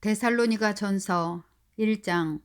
데살로니가 전서 1장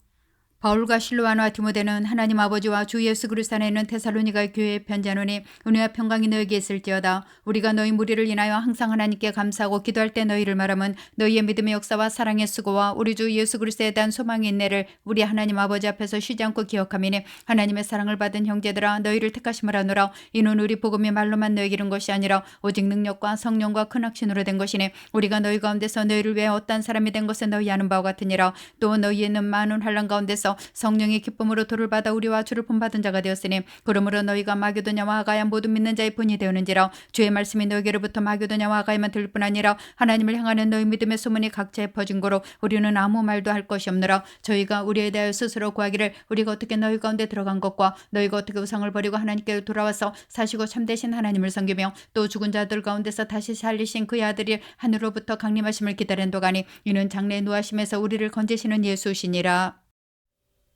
바울과 실로아나 디모데는 하나님 아버지와 주 예수 그리스도 안에 있는 데살로니가 교회에 편지하노니 은혜와 평강이 너에게 있을지어다. 우리가 너희 무리를 인하여 항상 하나님께 감사하고 기도할 때 너희를 말하면 너희의 믿음의 역사와 사랑의 수고와 우리 주 예수 그리스도에 대한 소망의 인내를 우리 하나님 아버지 앞에서 쉬지 않고 기억하미니 하나님의 사랑을 받은 형제들아 너희를 택하심을 하노라. 이는 우리 복음이 말로만 너에게 이른 것이 아니라 오직 능력과 성령과 큰 확신으로 된 것이니 우리가 너희 가운데서 너희를 위해 어떤 사람이 된 것을 너희 아는 바와 같으니라. 또 너희에는 많은 환란 가운데서 성령의 기쁨으로 도를 받아 우리와 주를 본받은 자가 되었으니 그러므로 너희가 마게도냐와 아가야 모두 믿는 자의 본이 되었는지라 주의 말씀이 너희에게로부터 마게도냐와 아가야만 들을 뿐 아니라 하나님을 향하는 너희 믿음의 소문이 각처에 퍼진 거로 우리는 아무 말도 할 것이 없느라 저희가 우리에 대하여 스스로 구하기를 우리가 어떻게 너희 가운데 들어간 것과 너희가 어떻게 우상을 버리고 하나님께 돌아와서 사시고 참되신 하나님을 섬기며 또 죽은 자들 가운데서 다시 살리신 그의 아들이 하늘로부터 강림하심을 기다린 도가니 이는 장래 노하심에서 우리를 건지시는 예수시니라.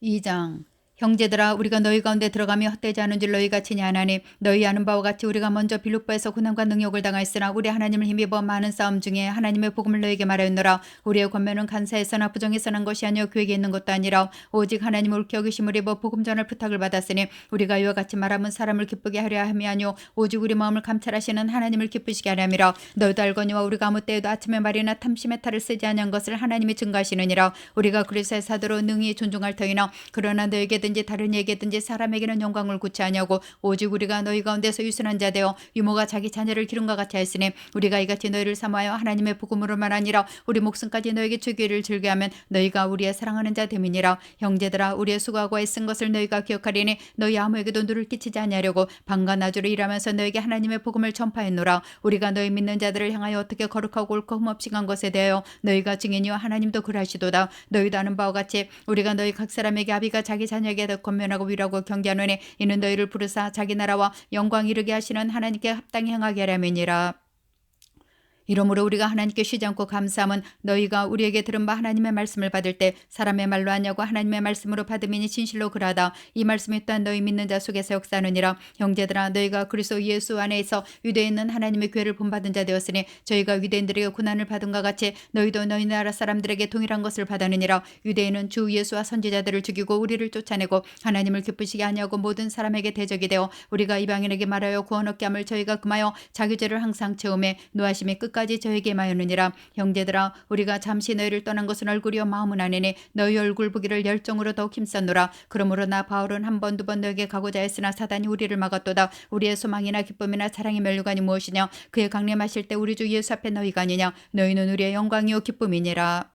2장 형제들아 우리가 너희 가운데 들어가며 헛되지 않은 줄 너희가 친히 아나니 너희 아는 바와 같이 우리가 먼저 빌립보에서 고난과 능욕을 당하였으나 우리 하나님을 힘입어 많은 싸움 중에 하나님의 복음을 너희에게 말하였노라. 우리의 권면은 간사에서나 부정에서 난 것이 아니요 교회에 있는 것도 아니라 오직 하나님을 옳게 여기심을 입어 복음 전할 부탁을 받았으니 우리가 이와 같이 말하면 사람을 기쁘게 하려 함이 아니요 오직 우리 마음을 감찰하시는 하나님을 기쁘시게 하려 함이라. 너희도 알거니와 우리가 아무 때에도 아침에 말이나 탐심의 탈을 쓰지 아니한 것을 하나님이 증거하시느니라. 우리가 그리스도의 사도로 능히 존중할 터이나 그러나 너에게 든지 다른 이에게든지 사람에게는 영광을 구치 하냐고 오직 우리가 너희 가운데서 유순한 자 되어 유모가 자기 자녀를 기름과 같이 하였으니 우리가 이같이 너희를 사모하여 하나님의 복음으로만 아니라 우리 목숨까지 너에게 주기를 즐겨하면 너희가 우리의 사랑하는 자 됨이니라. 형제들아 우리의 수고하고 애쓴 것을 너희가 기억하리니 너희 아무에게도 누를 끼치지 아니하려고 방과 나주를 일하면서 너에게 하나님의 복음을 전파했노라. 우리가 너희 믿는 자들을 향하여 어떻게 거룩하고 옳고 흠없이 간 것에 대하여 너희가 증인이와 하나님도 그러하시도다. 너희도 아는 바와 같이 우리가 너희 각 사람에게 아비가 자기 자녀에게 더 권면하고 위로하고 경계하노니 이는 너희를 부르사 자기 나라와 영광 이르게 하시는 하나님께 합당히 행하게 하려면이라 이러므로 우리가 하나님께 쉬지 않고 감사함은 너희가 우리에게 들은 바 하나님의 말씀을 받을 때 사람의 말로 하냐고 하나님의 말씀으로 받음이니 진실로 그러하다. 이 말씀이 또한 너희 믿는 자 속에서 역사하느니라. 형제들아 너희가 그리스도 예수 안에서 유대에 있는 하나님의 교회를 본받은 자 되었으니 저희가 유대인들에게 고난을 받은과 같이 너희도 너희 나라 사람들에게 동일한 것을 받았느니라. 유대인은 주 예수와 선지자들을 죽이고 우리를 쫓아내고 하나님을 기쁘시게 하냐고 모든 사람에게 대적이 되어 우리가 이방인에게 말하여 구원 얻게 함을 저희가 금하여 자기 죄를 항상 채우매 노하심이 끝 끝까지 저에게 마였느니라. 형제들아 우리가 잠시 너희를 떠난 것은 얼굴이요 마음은 아니니 너희 얼굴 보기를 열정으로 더욱 힘썼노라. 그러므로 나 바울은 한 번 두번 너에게 가고자 했으나 사단이 우리를 막았도다. 우리의 소망이나 기쁨이나 사랑의 멸류관이 무엇이냐? 그의 강림하실 때 우리 주 예수 앞에 너희가 아니냐? 너희는 우리의 영광이요 기쁨이니라.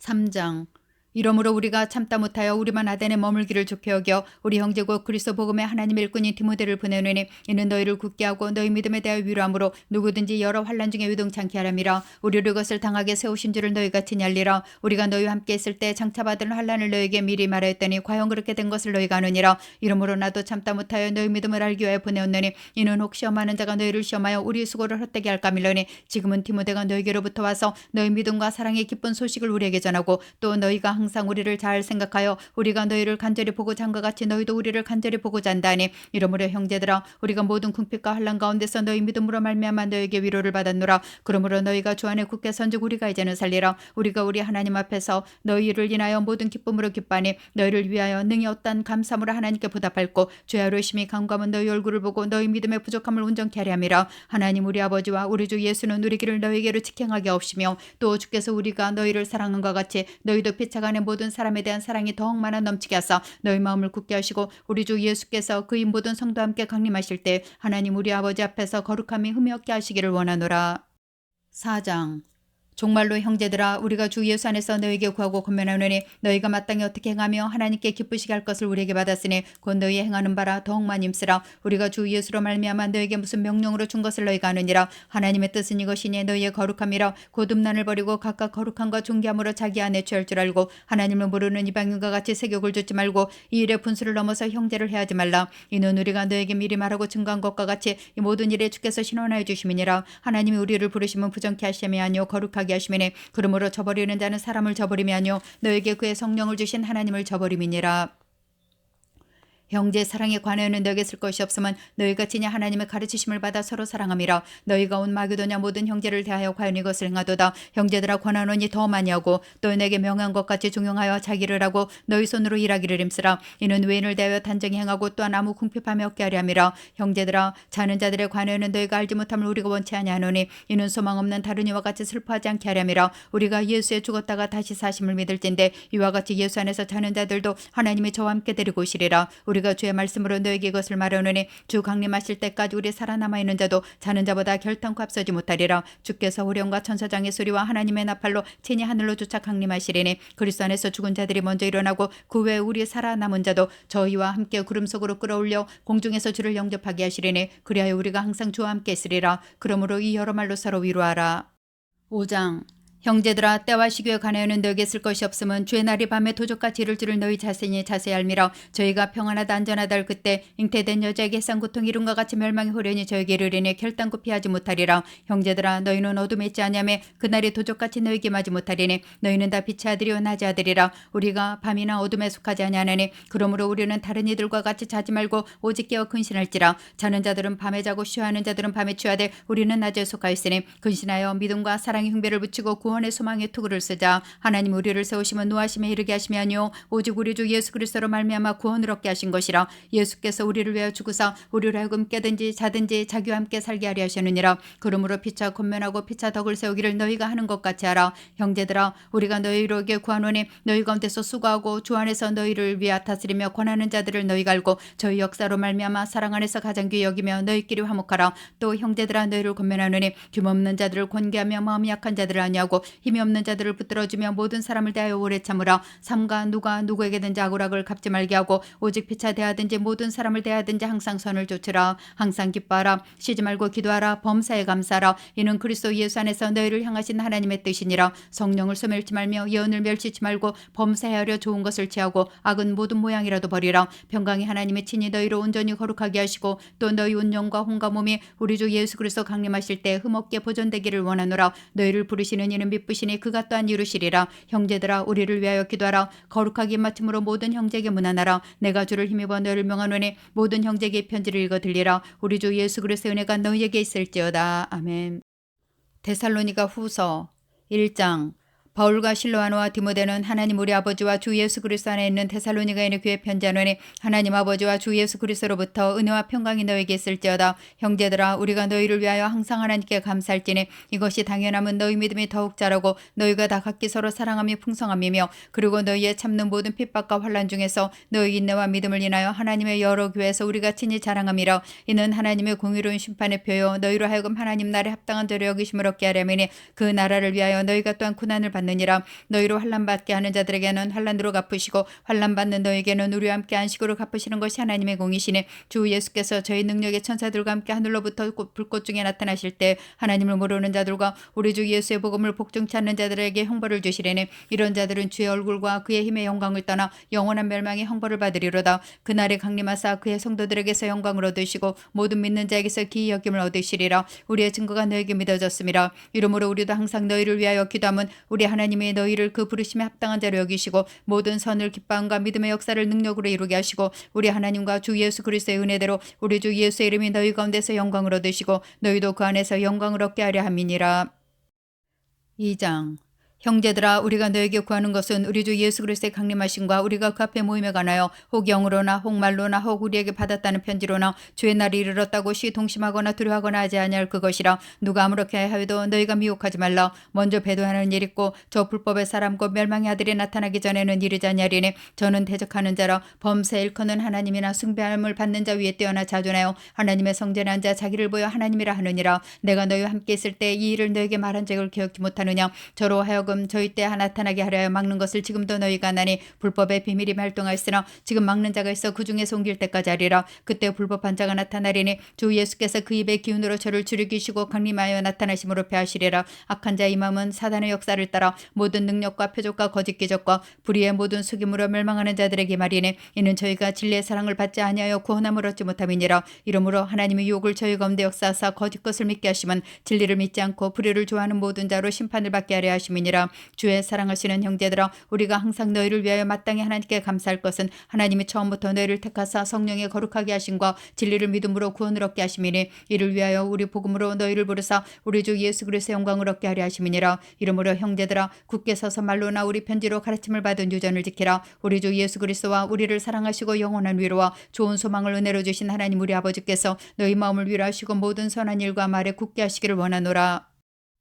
3장 이러므로 우리가 참다 못하여 우리만 아덴에 머물기를 좋게 여겨 우리 형제고 그리스도 복음의 하나님의 일꾼인 디모데를 보내노니 이는 너희를 굳게 하고 너희 믿음에 대하여 위로함으로 누구든지 여러 환란 중에 유동치 않게 하람이라. 우리를 그것을 당하게 세우신 줄을 너희 같이 알리라. 우리가 너희와 함께 있을 때 장차받을 환란을 너희에게 미리 말하였더니 과연 그렇게 된 것을 너희가 아느니라. 이러므로 나도 참다 못하여 너희 믿음을 알기 위하여 보내었느니 이는 혹 시험하는 자가 너희를 시험하여 우리 수고를 헛되게 할까 밀러니 지금은 디모데가 너희에게로부터 와서 너희 믿음과 사랑의 기쁜 소식을 우리에게 전하고 또 너희가 항상 우리를 잘 생각하여 우리가 너희를 간절히 보고 잔과 같이 너희도 우리를 간절히 보고 잔다니. 이러므로 형제들아 우리가 모든 궁핍과 환란 가운데서 너희 믿음으로 말미암아 너에게 위로를 받았노라. 그러므로 너희가 주 안에 굳게 선즉 우리가 이제는 살리라. 우리가 우리 하나님 앞에서 너희를 인하여 모든 기쁨으로 기뻐하니 너희를 위하여 능히 어떤 감사함으로 하나님께 보답할고 주의 하루심이 강감은 너희 얼굴을 보고 너희 믿음의 부족함을 온전케 하려 함이라. 하나님 우리 아버지와 우리 주 예수는 우리 길을 너희에게로 직행하게 없으며 또 주께서 우리가 너희를 사랑한과 같이 너희도 피차간 에 모든 사람에 대한 사랑이 더욱 많아 넘치게 하사 너희 마음을 굳게 하시고 우리 주 예수께서 그의 모든 성도와 함께 강림하실 때 하나님 우리 아버지 앞에서 거룩함이 흠이 없게 하시기를 원하노라. 4장 정말로 형제들아 우리가 주 예수 안에서 너에게 구하고 권면하노니 너희가 마땅히 어떻게 행하며 하나님께 기쁘시게 할 것을 우리에게 받았으니 곧 너희 행하는 바라 더욱만 힘쓰라. 우리가 주 예수로 말미암아 너에게 무슨 명령으로 준 것을 너희가 아느니라. 하나님의 뜻은 이것이니 너희의 거룩함이라. 곧 음란을 버리고 각각 거룩함과 존귀함으로 자기 안에 취할 줄 알고 하나님을 모르는 이방인과 같이 세격을 줬지 말고 이 일의 분수를 넘어서 형제를 해하지 말라. 이는 우리가 너에게 미리 말하고 증거한 것과 같이 이 모든 일에 주께서 신원하여 주심이니라. 하나님이 우리를 부르시면 부정케 하심이 아니요 거룩하게 하심이니 그러므로 저버리는 자는 사람을 저버림이 아니요 너에게 그의 성령을 주신 하나님을 저버림이니라 형제 사랑에 관하여는 너에게 쓸 것이 없으면 너희가 친히 하나님의 가르치심을 받아 서로 사랑함이라. 너희가 온 마게도냐 모든 형제를 대하여 과연 이것을 행하도다. 형제들아 권하노니 더 많이 하고 또 내게 명한 것 같이 종용하여 자기를 하고 너희 손으로 일하기를 힘쓰라. 이는 외인을 대하여 단정히 행하고 또한 아무 궁핍함이 없게 하려 함이라. 형제들아 자는 자들의 관하여는 너희가 알지 못함을 우리가 원치 아니하노니 이는 소망 없는 다른 이와 같이 슬퍼하지 않게 하려 함이라. 우리가 예수에 죽었다가 다시 사심을 믿을진데 이와 같이 예수 안에서 자는 자들도 하나님이 저와 함께 데리고 오시리라 우리가 주의 말씀으로 너에게 이것을 말하노니 주 강림하실 때까지 우리 살아남아 있는 자도 자는 자보다 결탄코 앞서지 못하리라. 주께서 호령과 천사장의 소리와 하나님의 나팔로 친히 하늘로 주차 강림하시리니 그리스도 안에서 죽은 자들이 먼저 일어나고 그 외에 우리 살아남은 자도 저희와 함께 구름 속으로 끌어올려 공중에서 주를 영접하게 하시리니 그리하여 우리가 항상 주와 함께 있으리라. 그러므로 이 여러 말로 서로 위로하라. 5장 형제들아 때와 시기에 관하여는 너에게 쓸 것이 없으면 주의 날이 밤에 도적같이 이를 줄을 너희 자신이 자세히 알미라. 저희가 평안하다 안전하다 할 그때 잉태된 여자에게 싼 고통 이룬과 같이 멸망이 호련히 저에게 이르리니 결단코 피하지 못하리라. 형제들아 너희는 어둠에 있지 아니하며 그날이 도적같이 너에게 맞지 못하리니 너희는 다 빛의 아들이요 낮의 아들이라. 우리가 밤이나 어둠에 속하지 아니하나니 그러므로 우리는 다른 이들과 같이 자지 말고 오직 깨어 근신할지라. 자는 자들은 밤에 자고 쉬어하는 자들은 밤에 취하되 우리는 낮에 속하였으니 근신하여 믿음과 사랑의 흉배를 붙이고 구원 의 소망의 투구를 쓰자. 하나님 우리를 세우시면 노하심에 이르게 하심이 아니요. 오직 우리 주 예수 그리스도로 말미암아 구원을 얻게 하신 것이라. 예수께서 우리를 위하여 죽으사 우리를 하여금 깨든지 자든지 자기와 함께 살게 하려 하셨느니라. 그러므로 피차 권면하고 피차 덕을 세우기를 너희가 하는 것 같이 하라. 형제들아 우리가 너희로게 구하노니 너희 가운데서 수고하고 주 안에서 너희를 위하 다스리며 권하는 자들을 너희가 알고 저희 역사로 말미암아 사랑 안에서 가장 귀히 여기며 너희끼리 화목하라. 또 형제들아 너희를 권면하노니 힘없는 자들을 권계하며 마음이 약한 자들을 아니하고 힘이 없는 자들을 붙들어주며 모든 사람을 대하여 오래 참으라. 삼가 누가 누구에게든지 악오락을 갚지 말게 하고 오직 피차 대하든지 모든 사람을 대하든지 항상 선을 좇으라. 항상 기뻐하라. 쉬지 말고 기도하라. 범사에 감사하라. 이는 그리스도 예수 안에서 너희를 향하신 하나님의 뜻이니라. 성령을 소멸치 말며 예언을 멸시치 말고 범사하려 좋은 것을 취하고 악은 모든 모양이라도 버리라. 평강이 하나님의 친히 너희를 온전히 거룩하게 하시고 또 너희 운영과 혼과 몸이 우리 주 예수 그리스도 강림하실 때 흠없게 보존되기를 원하노라. 너희를 부르시는 이는 미쁘시니 그가 또한 이루시리라. 형제들아 우리를 위하여 기도하라. 거룩하게 맡음으로 모든 형제에게 문안하라. 내가 주를 힘입어 너희를 명하노니 모든 형제에게 이 편지를 읽어 들리라. 우리 주 예수 그리스도의 은혜가 너희에게 있을지어다. 아멘. 데살로니가 후서 1장 바울과 실로아노와 디모데는 하나님 우리 아버지와 주 예수 그리스도 안에 있는 데살로니가에 있는 교회 편지하노니 하나님 아버지와 주 예수 그리스도로부터 은혜와 평강이 너에게 있을지어다. 형제들아 우리가 너희를 위하여 항상 하나님께 감사할지니 이것이 당연함은 너희 믿음이 더욱 자라고 너희가 다 각기 서로 사랑함이 풍성함이며 그리고 너희의 참는 모든 핍박과 환란 중에서 너희 인내와 믿음을 인하여 하나님의 여러 교회에서 우리가 친히 자랑함이라. 이는 하나님의 공의로운 심판의 표요 너희로 하여금 하나님 나라에 합당한 자로 여기심을 얻게 하려면이 그 나라를 위하여 너희가 또한 고난을 받 받느니라. 너희로 환란 받게 하는 자들에게는 환란으로 갚으시고 환란 받는 너에게는 우리와 함께 안식으로 갚으시는 것이 하나님의 공이시니 주 예수께서 저희 능력의 천사들과 함께 하늘로부터 불꽃 중에 나타나실 때 하나님을 모르는 자들과 우리 주 예수의 복음을 복종치 않는 자들에게 형벌을 주시려니 이런 자들은 주의 얼굴과 그의 힘의 영광을 떠나 영원한 멸망의 형벌을 받으리로다. 그날에 강림하사 그의 성도들에게서 영광을 얻으시고 모든 믿는 자에게서 기이 여김을 얻으시리라. 우리의 증거가 너에게 믿어졌습니다. 이러므로 우리도 항상 너희를 위하여 기도하면 우리 하나님이 너희를 그 부르심에 합당한 자로 여기시고 모든 선을 기뻐함과 믿음의 역사를 능력으로 이루게 하시고 우리 하나님과 주 예수 그리스도의 은혜대로 우리 주 예수의 이름이 너희 가운데서 영광을 얻으시고 너희도 그 안에서 영광을 얻게 하려 함이니라. 2장 형제들아 우리가 너에게 구하는 것은 우리 주 예수 그리스도의 강림하심과 우리가 그 앞에 모임에 관하여 혹 영으로나 혹 말로나 혹 우리에게 받았다는 편지로나 주의 날이 이르렀다고 시 동심하거나 두려워하거나 하지 아니할 그것이라. 누가 아무렇게 하여도 너희가 미혹하지 말라. 먼저 배도하는 일 있고 저 불법의 사람 과 멸망의 아들이 나타나기 전에는 이르지 아니하리니 저는 대적하는 자라. 범세 일커는 하나님이나 숭배함을 받는 자 위에 뛰어나 자존하여 하나님의 성전에 앉아 자기를 보여 하나님이라 하느니라. 내가 너희와 함께 있을 때 이 일을 너에게 말한 적을 기억지 못하느냐? 저로 하여금 지금 저희 때 나타나게 하려 막는 것을 지금도 너희가 나니 불법의 비밀이 발동하였으나 지금 막는 자가 있어 그 중에서 옮길 때까지 하리라. 그때 불법한 자가 나타나리니 주 예수께서 그 입의 기운으로 저를 줄이기시고 강림하여 나타나심으로 패하시리라. 악한 자의 마음은 사단의 역사를 따라 모든 능력과 표적과 거짓 기적과 불의의 모든 속임으로 멸망하는 자들에게 말이니 이는 저희가 진리의 사랑을 받지 아니하여 구원함을 얻지 못함이니라. 이러므로 하나님의 유혹을 저희 가운데 역사하사 거짓 것을 믿게 하시면 진리를 믿지 않고 불의를 좋아하는 모든 자로 심판을 받게 하려 하심이니라 주의 사랑하시는 형제들아 우리가 항상 너희를 위하여 마땅히 하나님께 감사할 것은 하나님이 처음부터 너희를 택하사 성령의 거룩하게 하심과 진리를 믿음으로 구원을 얻게 하심이니 이를 위하여 우리 복음으로 너희를 부르사 우리 주 예수 그리스도의 영광을 얻게 하려 하심이니라. 이러므로 형제들아 굳게 서서 말로나 우리 편지로 가르침을 받은 유전을 지키라. 우리 주 예수 그리스도와 우리를 사랑하시고 영원한 위로와 좋은 소망을 은혜로 주신 하나님 우리 아버지께서 너희 마음을 위로하시고 모든 선한 일과 말에 굳게 하시기를 원하노라.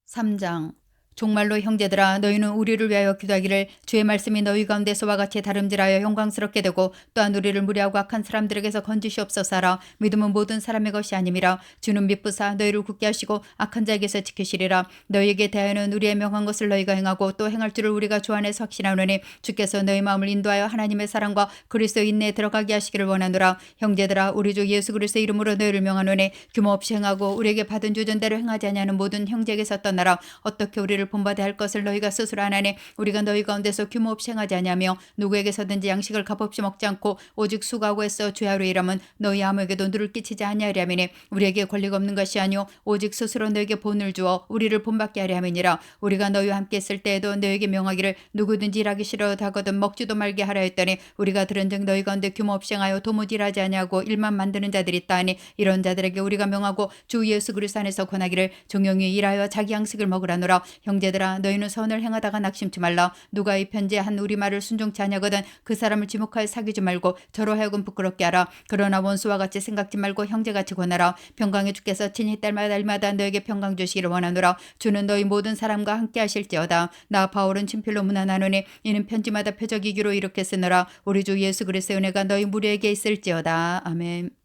3장 정말로 형제들아 너희는 우리를 위하여 기도하기를 주의 말씀이 너희 가운데서와 같이 다름질하여 영광스럽게 되고 또한 우리를 무리하고 악한 사람들에게서 건지시옵소서라. 믿음은 모든 사람의 것이 아님이라. 주는 믿부사 너희를 굳게 하시고 악한 자에게서 지키시리라. 너희에게 대하여는 우리의 명한 것을 너희가 행하고 또 행할 줄을 우리가 주 안에서 확신하노니 주께서 너희 마음을 인도하여 하나님의 사랑과 그리스도 인내에 들어가게 하시기를 원하노라. 형제들아 우리 주 예수 그리스도 이름으로 너희를 명하노니 규모 없이 행하고 우리에게 받은 주전대로 행하지 아니하는 모든 형제에게서 떠나라. 어떻게 우리를 본받아야 할 것을 너희가 스스로 하나니 우리가 너희 가운데서 규모 없이 행하지 아니하며 누구에게서든지 양식을 값없이 먹지 않고 오직 수고하고 애써 주야로 일하면 너희 아무에게도 누를 끼치지 아니하리하미니 우리에게 권리가 없는 것이 아니오 오직 스스로 너에게 본을 주어 우리를 본받게 하려 함이니라. 우리가 너희와 함께 있을 때에도 너에게 명하기를 누구든지 일하기 싫어도 하거든 먹지도 말게 하라 했더니 우리가 들은즉 너희 가운데 규모 없이 행하여 도무지 일하지 아니하고 일만 만드는 자들이 있다 하니 이런 자들에게 우리가 명하고 주 예수 그리스도 안에서 권하기를 종용이 일하여 자기 양식을 먹으라노라. 형 제들아 너희는 선을 행하다가 낙심치 말라. 누가 이 편지에 한 우리 말을 순종치 아니하거든 그 사람을 지목하여 사귀지 말고 저로 하여금 부끄럽게 하라. 그러나 원수와 같이 생각지 말고 형제같이 권하라. 평강의 주께서 친히 딸마다 날마다 너에게 평강 주시기를 원하노라. 주는 너희 모든 사람과 함께 하실지어다. 나 바울은 친필로 문안하노니 이는 편지마다 표적이기로 이렇게 쓰느라. 우리 주 예수 그리스도의 은혜가 너희 무리에게 있을지어다. 아멘